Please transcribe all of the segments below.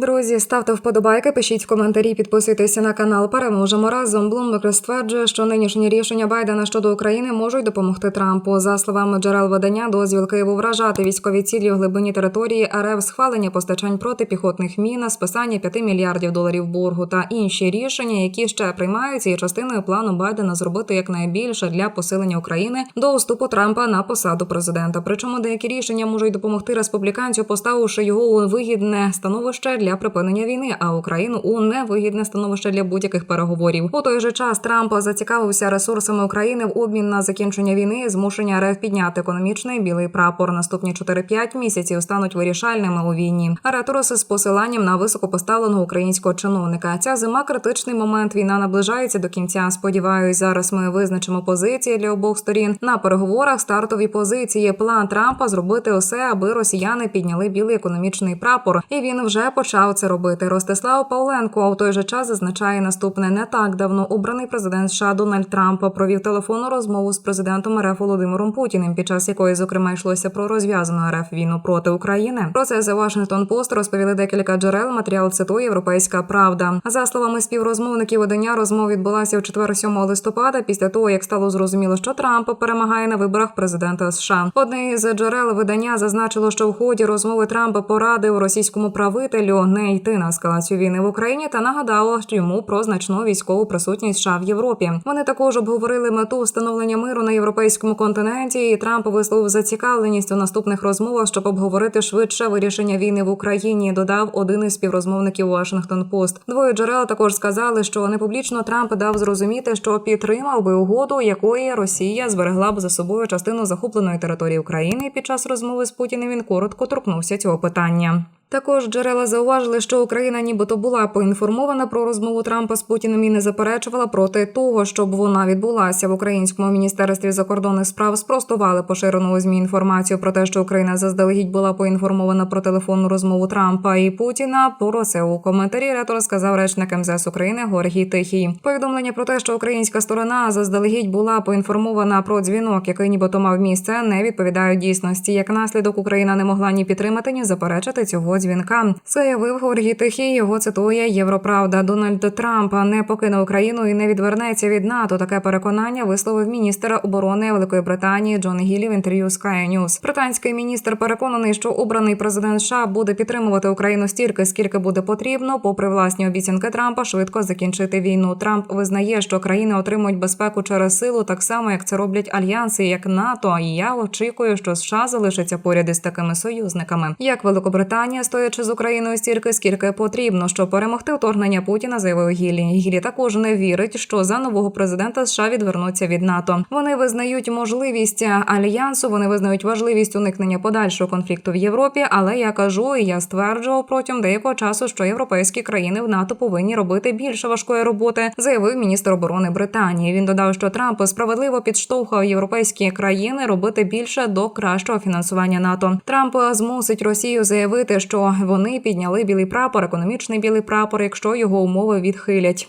Друзі, ставте вподобайки, пишіть коментарі, підписуйтеся на канал. Переможемо разом. Блумберг стверджує, що нинішні рішення Байдена щодо України можуть допомогти Трампу. За словами джерел видання, дозвіл Києву вражати військові цілі в глибині території РФ, схвалення постачань протипіхотних мін, списання 5 мільярдів доларів боргу та інші рішення, які ще приймаються, є частиною плану Байдена зробити якнайбільше для посилення України до уступу Трампа на посаду президента. Причому деякі рішення можуть допомогти республіканцю, поставивши його у вигідне становище для припинення війни, а Україну у невигідне становище для будь-яких переговорів. У той же час Трамп зацікавився ресурсами України в обмін на закінчення війни, змушення РФ підняти економічний білий прапор. Наступні 4-5 місяців стануть вирішальними у війні. Риторос з посиланням на високопоставленого українського чиновника. Ця зима критичний момент. Війна наближається до кінця. Сподіваюсь, зараз ми визначимо позиції для обох сторін на переговорах. Стартові позиції. План Трампа зробити усе, аби росіяни підняли білий економічний прапор, і він вже почав це робити. Ростислав Павленко а в той же час зазначає наступне не так давно. Обраний президент США Дональд Трамп провів телефонну розмову з президентом РФ Володимиром Путіним, під час якої зокрема йшлося про розв'язану РФ війну проти України. Про це The Washington Post розповіли декілька джерел. Матеріал цитує Європейська Правда. За словами співрозмовників видання, розмова відбулася в четвер 7 листопада, після того як стало зрозуміло, що Трамп перемагає на виборах президента США. Одне із джерел видання зазначило, що в ході розмови Трамп порадив російському правителю не йти на ескалацію війни в Україні та нагадало йому про значну військову присутність США в Європі. Вони також обговорили мету встановлення миру на європейському континенті. і Трамп висловив зацікавленість у наступних розмовах, щоб обговорити швидше вирішення війни в Україні. Додав один із співрозмовників Washington Post. Двоє джерел також сказали, що не публічно Трамп дав зрозуміти, що підтримав би угоду, якої Росія зберегла б за собою частину захопленої території України. Під час розмови з Путіним він коротко торкнувся цього питання. Також джерела зауважили, що Україна нібито була поінформована про розмову Трампа з Путіним і не заперечувала проти того, щоб вона відбулася в українському міністерстві закордонних справ. Спростували поширену у змі інформацію про те, що Україна заздалегідь була поінформована про телефонну розмову Трампа і Путіна. Про це у коментарі ретор сказав речник МЗС України Горгій Тихій. Повідомлення про те, що українська сторона заздалегідь була поінформована про дзвінок, який нібито мав місце, не відповідають дійсності. Як наслідок Україна не могла ні підтримати, ні заперечити цього дзвінка. Заявив Горгій Тихій. Його цитує Європравда. Дональд Трамп не покине Україну і не відвернеться від НАТО. Таке переконання висловив міністр оборони Великої Британії Джон Гілі в інтерв'ю Sky News. Британський міністр переконаний, що обраний президент США буде підтримувати Україну стільки, скільки буде потрібно, попри власні обіцянки Трампа швидко закінчити війну. Трамп визнає, що країни отримують безпеку через силу, так само як це роблять альянси, як НАТО. І я очікую, що США залишиться поряд із такими союзниками, як Великобританія, стоячи з Україною стільки, скільки потрібно, щоб перемогти вторгнення Путіна, заявив Гілі. Гілі також не вірить, що за нового президента США відвернуться від НАТО. Вони визнають можливість альянсу. Вони визнають важливість уникнення подальшого конфлікту в Європі. Але я кажу, і я стверджував протягом деякого часу, що європейські країни в НАТО повинні робити більше важкої роботи, заявив міністр оборони Британії. Він додав, що Трамп справедливо підштовхав європейські країни робити більше до кращого фінансування НАТО. Трамп змусить Росію заявити, вони підняли білий прапор, економічний білий прапор, якщо його умови відхилять.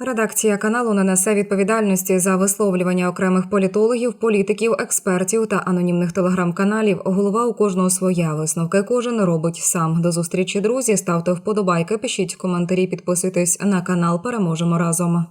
Редакція каналу не несе відповідальності за висловлювання окремих політологів, політиків, експертів та анонімних телеграм-каналів. Голова у кожного своя висновки. Кожен робить сам. До зустрічі, друзі. Ставте вподобайки, пишіть коментарі, підписуйтесь на канал. Переможемо разом.